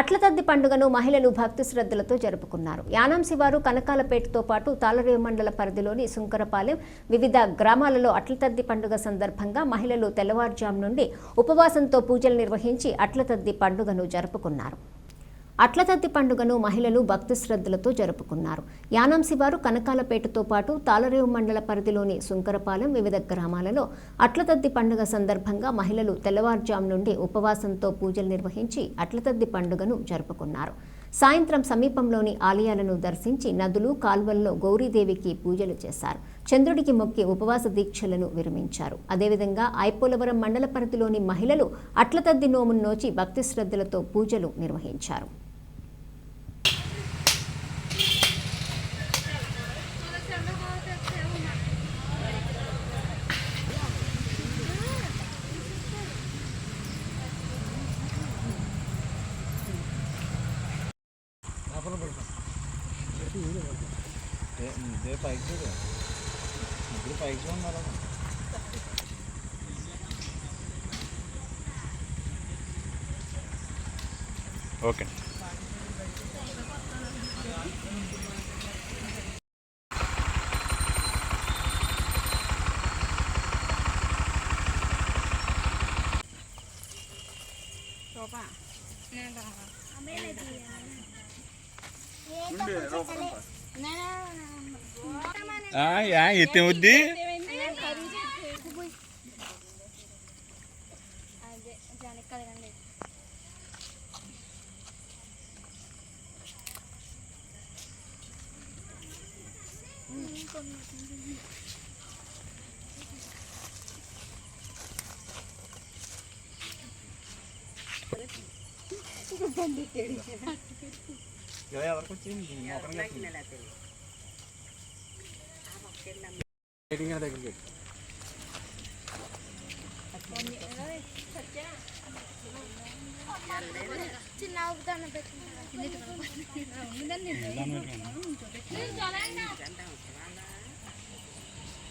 అట్లతద్ది పండుగను మహిళలు భక్తి శ్రద్ధలతో జరుపుకున్నారు. యానాం శివారు కనకాలపేటతో పాటు తాళరేవు మండల పరిధిలోని సుంకరపాలెం వివిధ గ్రామాలలో అట్లతద్ది పండుగ సందర్భంగా మహిళలు తెల్లవారుజాము నుండి ఉపవాసంతో పూజలు నిర్వహించి అట్లతద్ది పండుగను జరుపుకున్నారు. అట్లతద్ది పండుగను మహిళలు భక్తి శ్రద్ధలతో జరుపుకున్నారు. యానాంసి శివారు కనకాలపేటతో పాటు తాలరేవు మండల పరిధిలోని సుంకరపాలెం వివిధ గ్రామాలలో అట్లతద్ది పండుగ సందర్భంగా మహిళలు తెల్లవారుజాము నుండి ఉపవాసంతో పూజలు నిర్వహించి అట్లతద్ది పండుగను జరుపుకున్నారు. సాయంత్రం సమీపంలోని ఆలయాలను దర్శించి నదులు కాల్వల్లో గౌరీదేవికి పూజలు చేశారు. చంద్రుడికి మొక్కి ఉపవాస దీక్షలను విరమించారు. అదేవిధంగా ఐపోలవరం మండల పరిధిలోని మహిళలు అట్లతద్ది నోమును నోచి భక్తి శ్రద్ధలతో పూజలు నిర్వహించారు. ఇదే పైకి చూడు ముగ్గురు పైకి చూడన్నారు ఓకే ఎత్తే వద్ది ఎవరికి వచ్చింది దగ్గరికి చిన్న అవుతాను పెట్టిన